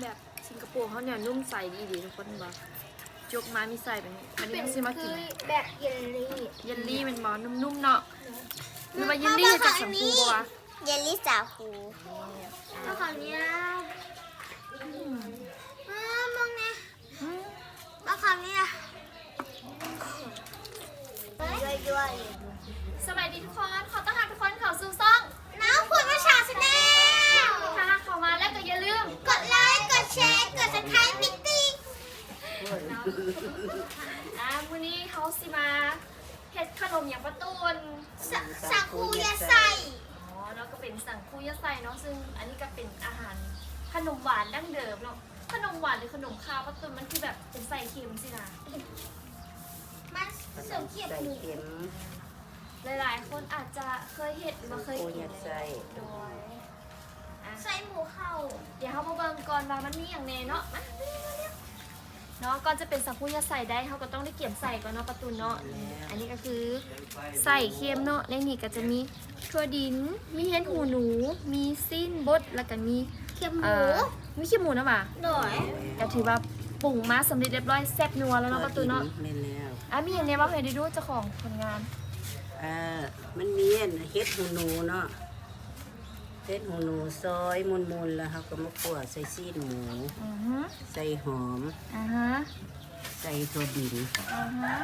แบบสิงคโปร์เขาเนี่ยนุ่มใสดีดีทุกคนบอกยกมามีใส่แบบนี้อันนี้ต้องซื้อมากินแบบเยลลี่เยลลี่มันบอนุ่มๆเนาะหรือว่าเยลลี่จากสังคูปะวะเยลลี่สาคูแล้วของเนี้ยอ้าวมองไงอืมแล้วของเนี้ยย่อยสวัสดีทุกคนขอต้อนรับทุกคนเข้าสู่ซ่อง ๆน้ำขวดประชาชนแนล ถ้าเข้ามาแล้วก็อย่าลืม กดไลค์ กดแชร์ กดซับสไครต์มิตติ้ง อ่ามื้อนี้เขาสิมาเฮ็ดขนมอย่างประตูนสสาคูยาใส่อ๋อแล้วก็เป็นสังคูยะไซเนาะซึ่งอันนี้ก็เป็นอาหารขนมหวานดั้งเดิมเนาะขนมหวานหรือขนมคาวประตูนมันคือแบบเป็นใส่เค็มสินะมันเสริมเขียดใส่หมูเข็มหลายๆ คนอาจจะเคยเห็นหรือว่าเคยกินสังคูยะไส้โดยอะใส่หมูเข้าเดี๋ยวเขามาเบิ่งก่อนว่ามันมีอย่างแน่เนาะมามาเนี่ย เนาะก่อนจะเป็นสังคูยะใส่ได้เขาก็ต้องได้เกี่ยมใส่ก่อนเนาะประตูนเนาะอันนี้ก็คือใส่เค็มเนาะในนี้ก็จะมีถั่วดิน มีเห็ดหูหนู มีสิ้นบดแล้วก็มีเขียดหเอ่มูอมีขี้หมูนะบ่าหน่อยก็ถือว่าปรุงมาสำเร็จเรียบร้อยแซ่บนัวแล้วเนาะประตูเนาะแม่นแล้วอะมีอย่างเนี้ยบ้างเคยได้ดูเจ้าของผลงานอ่ามันมีอันเฮ็ดหูหนูเนาะ เฮ็ดหูหนูซอยมุนๆแล้วเขาก็มาคั่วใส่ซีนหมูอือฮึใส่หอม อ่าฮะใส่ถั่วดิน อ่าฮะ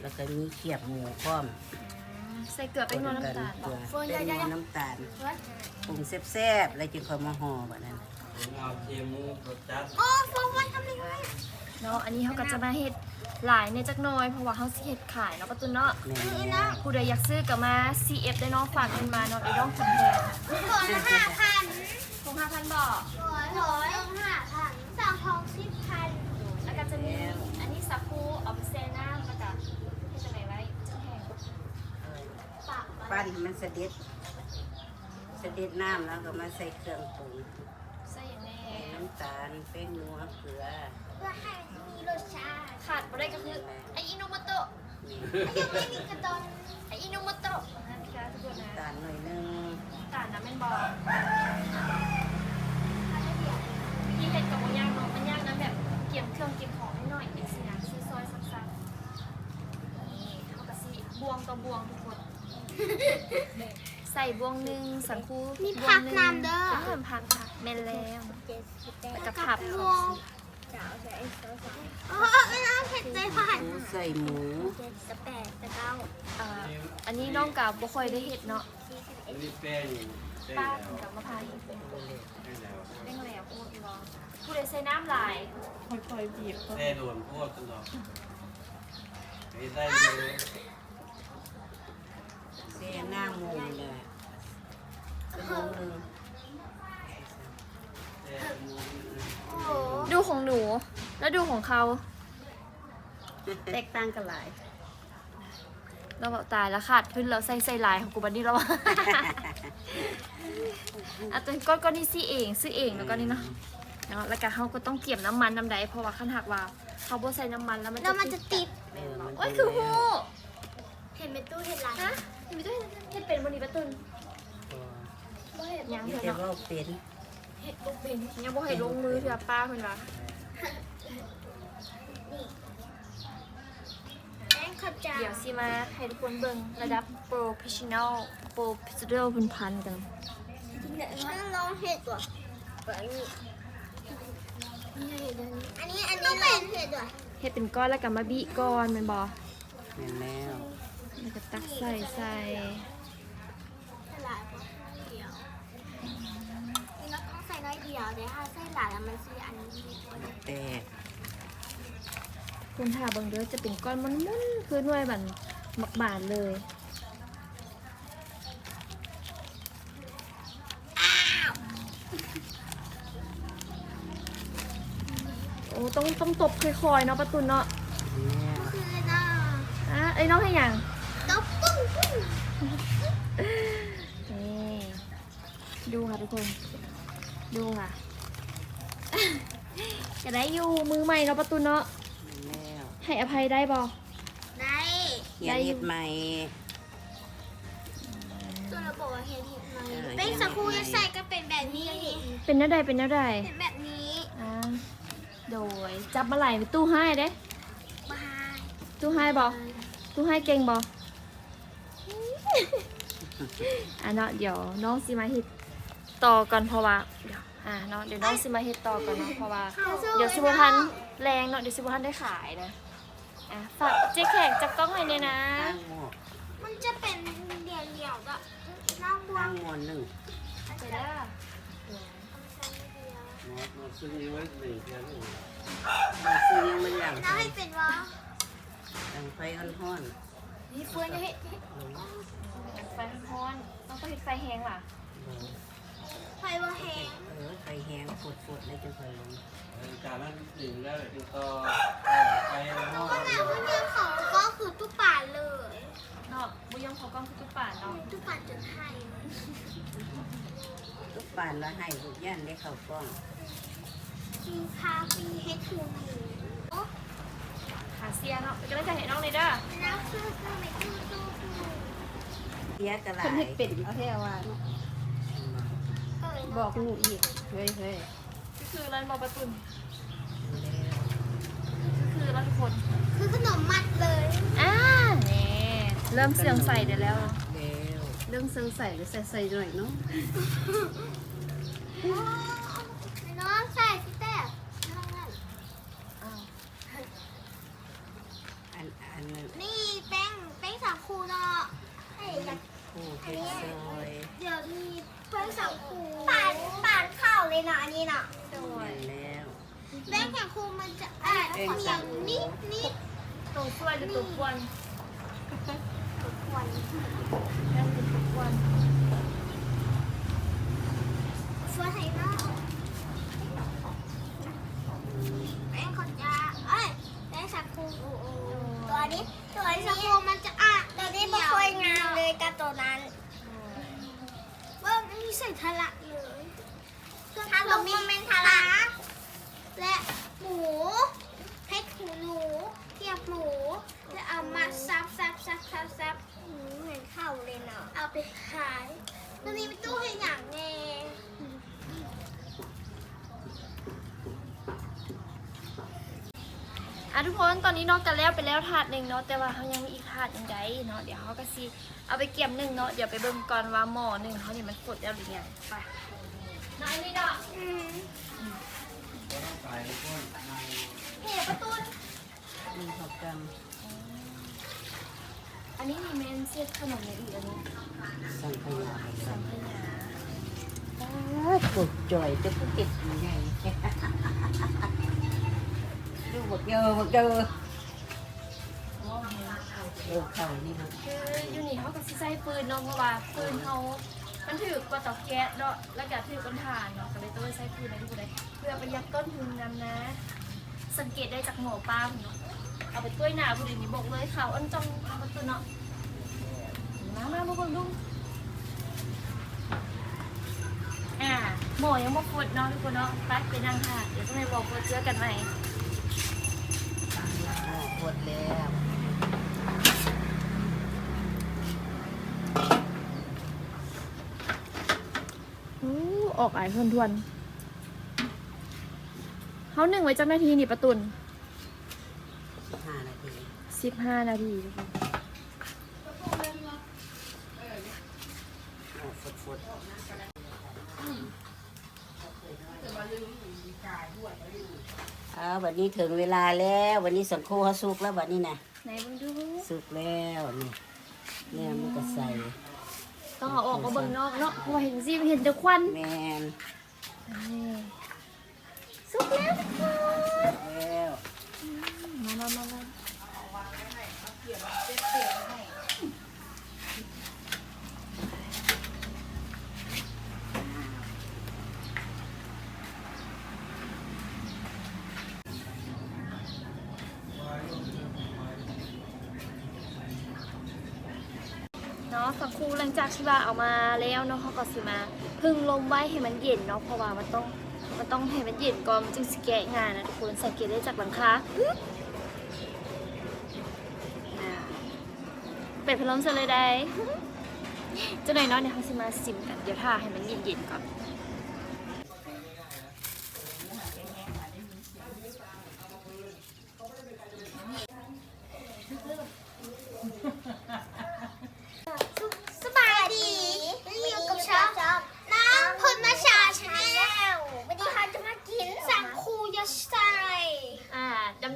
แล้วก็มีเขียบหมูพร้อมใส่เกลือเป็นนวลน้ำตาลเกลือเป็นนวลน้ำตาลปรุงแซ่บๆแล้วจึงค่อยมาห่อแบบนั้นผมเอาเค็มรสจัด โอ้โฟมันทำยังไงเนาะอันนี้เขาก็จะมาเฮ็ด หลายในจักหน่อยเพราะว่าเขาสิเฮ็ดขายเนาะประตูเนาะแม่นแล้วผู้ใดอยากซื้อก็มา CF ได้เนาะฝากกันมาเนาะไอ้ดองคุณแพงก่อนละห้าพันคง5,000บอกร้อยร้อยห้าพันสามทองสิบพันแล้วก็จะมีอันนี้สักคูเอาไปแช่น้ำแล้วก็เฮ็ดจังไดไว้จังแห้งปากปั้นให้มันเสด็จเสด็จน้ำแล้วก็มาใส่เครื่องปรุงใส่อย่างแน่น้ำตาลแป้งนัวเกลือ เพื่อให้มีรสชาติขาดบ่ได้ก็คือไอ้อินุโมโตะยังไม่มีกระดอนไอ้อินุโมโตะนะคะทุกคนนะน้ำตาลหน่อยนึงตาลน้ำแม่นบอกวิธีเห็ดกับมันยากเนาะมันยากนะแบบเกี่ยมเครื่องเกี่ยมของให้หน่อยเป็นสีน้ำซีซอยซักๆนี่เขากะสิบวงต่อบวงทุกคนใส่บวงหนึ่งสังคูมีบวผังกหนึ่งน้ำเด้อเพิ่มผักค่ะเมนแล้วแล้วก็ผับ รเขาวมโอ้ไม่น่าเผ็ดใจผ่านหมูใส่หมูจะแปดจะเก้าเอ่ออันนี้น้องกับบ่ค่อยได้เห็ดเนาะอันนี้แป้งแป้งป้าแล้วถึงกับมะพร้าวเห็ดแป้งแล้วเร่งแล้วพูดรอผู้ใดใส่น้ำหลายแป้งโดนพวกตลอดไม่ได้เลยเส้นหน้าหมูเลยชั่วโมงหนึงแป้งมูโอ้โห ดูของหนู แล้วดูของเขา แตกต่างกันหลาย เราบอกตายแล้วขาดขึ้นแล้วใส่ใส่ลายของกูบันนี่แล้วอะตัวก้อนก้อนนี่ซื้อเองซื้อเองแล้วก็นี่เนาะเนาะแล้วก็เขาก็ต้องเกี่ยมน้ำมันน้ำใดเพราะว่าขั้นหักว่าเขาบ่ใส่น้ำมันแล้วมันแล้วมันจะติดเออมันโอ้ยคือหูเห็นเป็นตู้เห็นลายฮะมีด้วยเห็ดเป็นบนนี้ประตุนบ่เห็ดยังมีเถอะแต่เนาะว่าเป็น เห็ดบ่เป็นยังบ่เห็ดลงมือเถอะป้าเพิ่นว่าแป้งข้าวเจ้าเดี๋ยวสิมาให้ทุกคนเบิ่งระดับโปรเฟชชั่นอลโปรเฟชชั่นอลเป็นพันกันต้องลองเห็ดก่อนอันนี้อันนี้อันนี้ลองเห็ดด้วยเฮ็ดเป็นก้อนแล้วก็มาบีก้อนแมันบ่แม่นแล้วแล้วก็ตักใส่ใส่ใส่หลายปะเดียวนี่เราต้อง ใส่น้อยเดียวแต่ถ้าใส่หลายแล้วมันสีอันนี้ดีกว่าแตกคุณถ้าเบิ่งเด้อจะเป็นก้อนมันมุนๆคือหน่วยบันบักบานเลย โอ้ต้องต้องตบค่อยๆเนาะประตุนเนาะแล้วคือน่าอะเอ้ยน้องให้หยังต้องปุ้งปุ้งนี่ดูค่ะทุกคน ดูค่ะ จะได้อยู่มือใหม่เนาะประตูเนาะแล้วให้อภัยได้บอได้เขียนเห็ดใหม่ตัวเราบอกว่าเห็ดเห็ดไหมเออเป็นสกูจะใส่ก็เป็นแบบนี้ เป็นแนวใดเป็นแนวใดเป็นแบบนี้โดยจับมาไหลไปตู้ให้เด้บายตู้ให้บอตู้ให้เก่งบออะเนาะเดี๋ยวน้องสิมาเฮ็ด ต่อก่อนเพราะว่าเดี๋ยวอะเนาะเดี๋ยวน้องสิมาเฮ็ดต่อก่อนเนาะเพราะว่า เดี๋ยวสิบทันแรงเนาะเดี๋ยวสิบทันได้ขายนะอะฝากเจ๊แขกจับกล้องให้เนี่ยนะตั้งหมอกมันจะเป็นเดี่ยวเดี่ยวๆก็น้องบวตั้งงหมอนหนึ่งไปเด้อหมอมาซื้อนี้ไว้หนึ่งเพียงหนึ่งมาซื้อยังไม่หลังน้องให้เป็นวะตั้งไฟอ่อนนี่เฟื่อนจะเฮ็ดๆลงไฟร้อนต้องต้องเฮ็ดไฟแห้งล่ะ ลง ไฟบะแหงเออไฟแห้งฝดๆเลยจะค่อยลงการนั้นหนึ่งแล้วติดต่อไปห้องก็แต่ว่าเนี่ยเขาก็คือตู้ป่าเลยเนาะบุยองเขากล้องคือตุ๊กป่านเนาะตู้ป่าจนให้ทุกป่านละให้ทุกย่านได้เข้ากล้องกินคาฟีเฮดทูหมูขาเสียเนาะก็ได้จะเห็นน้องเลยเด้อแล้วคือคือไม่ตู้ตู้ตู้เสียกระไรคนเฮ็ดเป็นเอาแท้ว่าเนาะเอ้ย บอกหนูอีกเฮ้ยเฮ้ยก็คือร้านบอประตุนก็คือร้านทุกคนคือขนมมัดเลยอ่านี่เริ่มเสียงใส่เดี๋ยวแล้วเนาะเร็วเรื่องเซิงใส่หรือใส่ใส่หน่อยเนาะน้องใส่สิแต่น้องนั่นอ้าวอันอันนั้นนี่แป้งแป้งสาคูเนาะเฮ้ยอยากคู่เพชรซอย เดี๋ยวมี แป้งสาคูปานป่านข้าวเลยนะอันนี้นะสวยแล้วแป้งสาคูมันจะอะเหนียวนิดนิดตัวช่วยหรือตัวควนควันแค่เป็นตัวควน ช่วยให้เนาะแป้งขอจะเอ้ยแป้งสาคูตัวนี้ตัวนี้สาคูมันจะอะตัวนี้ไม่ค่อยงามเลยกับตัวนั้น ว่าไม่มีใส่ทะลักเลยทะลักมีเป็นทะลักและหมูเพชรหูหนูเทียบหมูแล้วเอามาซับซับซับซับซับหืมเหมือนข้าวเลยเนาะเอาไปขายตอนนี้เป็นตู้ให้อย่างแน่ อะทุกคนตอนนี้น้องกันแล้วไปแล้วถาดหนึ่งเนาะแต่ว่าเขายังมีอีกถาดหนึ่งไดเนาะเดี๋ยวเขาก็สิเอาไปเกี่ยมหนึ่งเนาะเดี๋ยวไปเบิ่งก่อนว่าหม้อหนึ่งเขาเนี่ยมันกดแล้วหรือยังไปน้อยนี่เนาะอืมใส่ก้นเฮ้ประตูมีหกกรัมอันนี้มีเมนเซตขนมอย่างอื่นอันนี้สังขยาหกกรัสัมงขยาปวดจ่อยจะพูดติดยังไง ดูบกเจอบกเจอะเออเข่านี่นะคืออยู่นี่เขาก็สิใช้ปืนเนาะเพราะว่าปืนเขามันถือกว่าเตาแก๊สเนาะแล้วก็ถือก้นถ่านเนาะก็เลยต้องใช้ปืนในทุกคนเลยเพื่อประหยัดต้นทุนนำนะ สังเกตได้จากหม้อปลาเนาะเอาไปต้วยหนาผู้เดียวนี้บอกเลยเขาอันจองเอาประตูเนาะมามามาเบิ่งดูอ่าหม้อยังบ่กดเนาะทุกคนเนาะไปไปนั่งค่ะเดี๋ยวต้องไปบอกว่าเจอกันใหม่หม้อหม ดแล้วอู้ออกอายทวนทวนเขาหนึ่งไว้จักนาทีนี่ประตุนห้านาทีสิบห้านาทีทุกคน หม้อฟดๆอ่าวันนี้ถึงเวลาแล้ว วันนี้สังโคเขาสุกแล้ววันนี้นะไหนเบิ่งดูสุกแล้วนี่เนี่ยมันก็ใส่ต้องเอาออกมาเบิ่งนอกเนาะเพราะว่าเห็นสิเห็นแต่ควันแมนนี่สุกแล้วทุกคนแล้วมามามามาะสักครู่หลังจากที่ว่าเอามาแล้วเนาะเขาก็สิมาพึ่งลมไว้ให้มันเย็นเนาะเพราะว่ามันต้องมันต้องให้มันเย็นก่อนมันจึงสแกะงานนะทุกคนสังเกตได้จากหลังคาเป็ดพะล้มเสร็จเลยได้จะหน่อยเนาะเดี๋ยวเขาสิมาซิมกันเดี๋ยวท่าให้มันเย็นๆก่อน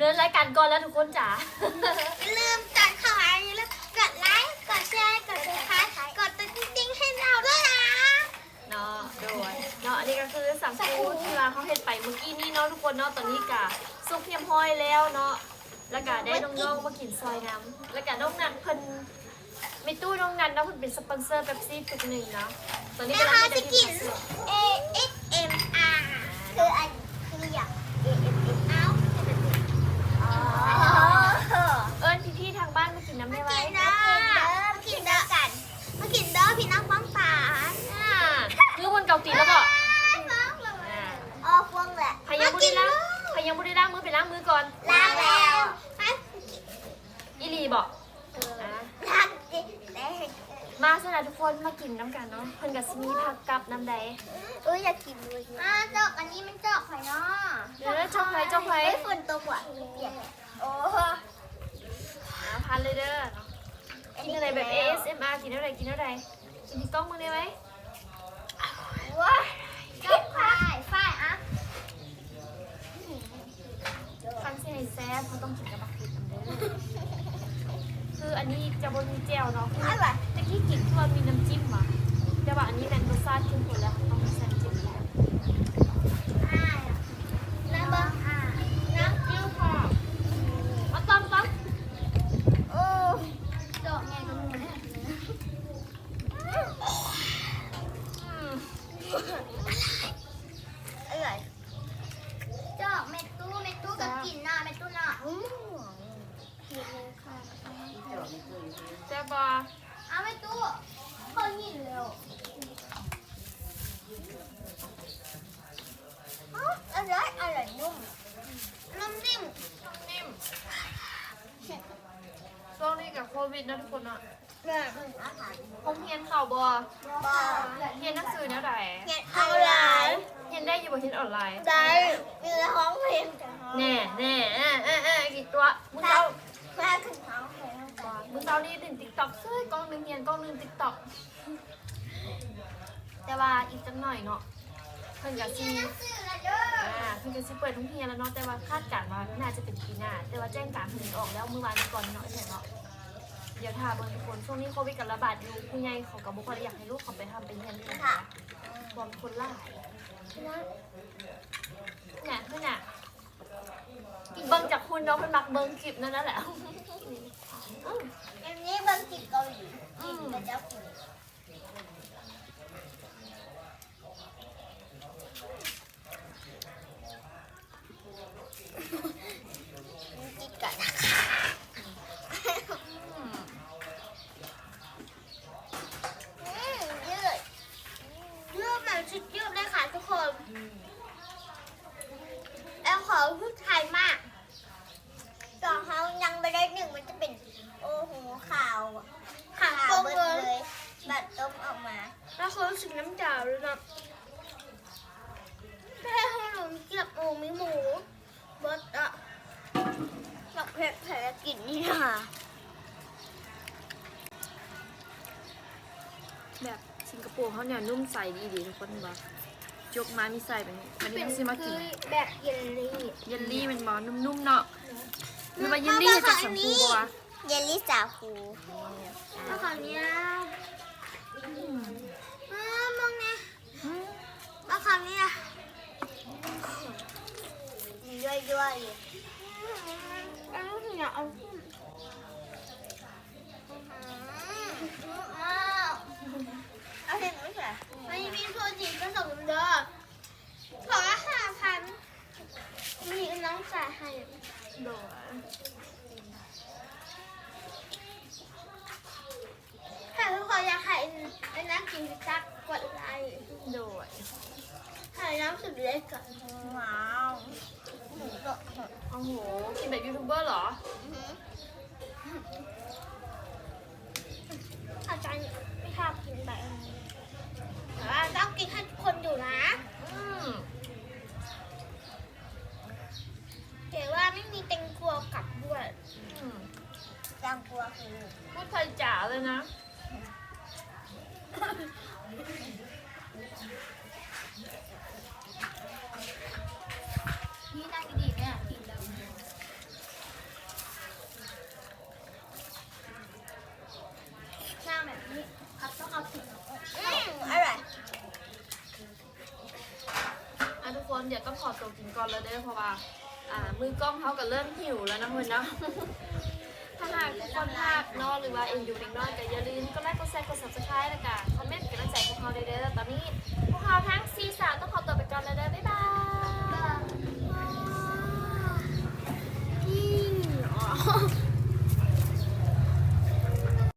เนินรายการก่อนแล้วทุกคนจ๋า อย่าลืมกดเข้ามาอย่าลืมกดไลค์กดแชร์กดติดตามกดติดติ๊งๆให้เราด้วยนะ เนาะโดยเนาะอันนี้ก็ คือสังคูที่ว่าเขาเห็นไปเมื่อกี้นี้เนาะทุกคนเนาะตอนนี้กะซุปเพียมห้อยแล้วเนาะแล้วก็ได้น้องๆมากินซอยน้ำแล้วก็น้องนันเพิ่นมีตู้น้องนันเนาะเพิ่นเป็นสปอนเซอร์เป๊ปซี่จุดหนึ่งเนาะตอนนี้แล้วกำลังเขาไม่จะได้กิกินน A X M R คืออันคืออยาก A X M เอ้าอ๋ออ๋อเอิญพี่ๆทางบ้านมากินน้ำได้ไหม กินเด้อมากินเด้อกันมากินเด้อพี่น้องฟังป่า อ่าคือคนเกาตีแล้วก็ ฟังเลยอ๋อฟังแหละ ใครยังบุรีล้างใครยังบุรีล้างมือไปล้างมือก่อน ล้างแล้วไป อีลีบอก ล้างดิได้ มาสนะ ทุกคนมากินน้ำกันเนาะเพิ่นกับซิมีผักกับน้ำใดเอ้ยอยากกินด้วยอ่าจอกอันนี้มันจอกไข่เนาะเดี๋ยวเจ้าไผ่เจ้าไผ่เฮ้ยฝนตกว่ะเปียกโอ้อ่าพันเลยเด้อเนาะกินอะไรแบบ ASMR กินอะไรกินอะไรกินที่กล้องมือได้ไหมว้ายจอกไข่ฝ้ายอะฟันเสียให้แซ่บเขาต้องกินกับบักพริกน้ำเด้อ คืออันนี้จะบนมีแจ่วเนาะคืออะไรตะกี้กินคือมันมีน้ำจิ้มอะแต่ว่าอันนี้แมนรสชาติเข้มข้นแล้วต้องมีน้ำจิ้มแล้วอ่าน้ำบ้างอ่า น้ำจิ้มค่ะมาต้มต้ม โอ้จอกไงก็มูเนี่ย อืม อร่อยจอกเม็ดตู้เม็ดตู้กับกินหน้าเม็ดตู้หน้าอืมกินเลยค่ะ แซ่บบ่ เอาเม็ดตู้คนหินเร็วอ๋ออร่อยอร่อยนุ่มนุ่มนิ่ม นิ่มช่วงนี้กับโควิดนะทุกคนอะ เนี่ยอาหาร ผมเฮียนข่าว บ่บอเฮียนหนังสือแนวใดเห็ดออนไลน์เฮียนได้อยู่บ่เฮียนออนไลน์ ได้มีร้องเพลงจะร้องแน่แน่เออเออเออกี่ตัวมึงเจ้าแม่ถึงร้องเพลงจะมึงเจ้านี่ถึง TikTok เซ้ยกล้องหนึงเฮียนกล้องหนึง TikTok แต่ว่าอีกจังหน่อยเนาะเพิ่นก็สิสื่อละเด้ออ่าเพิ่นก็สิเปิดทุกเฮียนแล้วเนาะแต่ว่าคาดการณ์ว่าน่าจะเป็นปีหน้าแต่ว่าแจ้งการผลิตออกแล้วเมื่อวานก่อนเนาะไอ้เนาะ เดี๋ยวถ้าเบิ่งทุกคนช่วงนี้โควิดกับระบาดอยู่ผู้ใหญ่เขาก็บ่ค่อยได้อยากให้ลูกเขาไปทำเป็นเฮียนเลยค่ะความคนหลายเนี่ยเพิ่นน่ะเบิ่งจากคุณเนาะเพิ่นมักเบิ่งคลิปนั่นนั่นแหละ อันนี้บางกินเกาหลีกินกับเจ้าคุณกินกันอืมยืดยืดแบบชุดยืดเลยค่ะทุกคนแล้วขอพูดไทยมาก ตอนเขายังไม่ได้หนึ่งมันจะเป็นโอ้โหขาวอะขาวเบิดเลยแบบต้มออกมา แล้วเขารู้สึกน้ำจ่าเลยนะแค่ให้หนูเก็บหมูมีหมูเบิดอะอยากเผ็ดแผลกินนี่ค่ะ แบบสิงคโปร์เขาเนี่ยนุ่มใสดีดีทุกคนบอกจกมามีใส่แบบนี้วันนี้เขาซื้อมากินแบบเยลลี่เยลลี่เป็นบอนุ่มๆเนาะหรือว่าเยลลี่จากสัมพูปะวะเยลลี่สาคูแล้วคราวนี้อ่ามองไงแล้วคราวนี้ย่อยย่อยๆอันนี้เนี่ยเอาเอา นเดี๋ยวต้องขอตัวกินก่อนแล้วเด้อเพราะว่า อ่า มือกล้องเขาก็เริ่มหิวแล้วนะเพื่อนเนาะถ้าหากคนภาคนอะหรือว่าเอ็นยูเด็กน้อยก็อย่าลืมก็ไลค์กดแชร์กดซับสไคร้แล้วก็คอมเมนต์กันใจพวกเขาได้เด้อตอนนี้พวกเขาทั้ง4สาต้องขอตัวไปก่อนแล้วเด้อบ๊ายบาย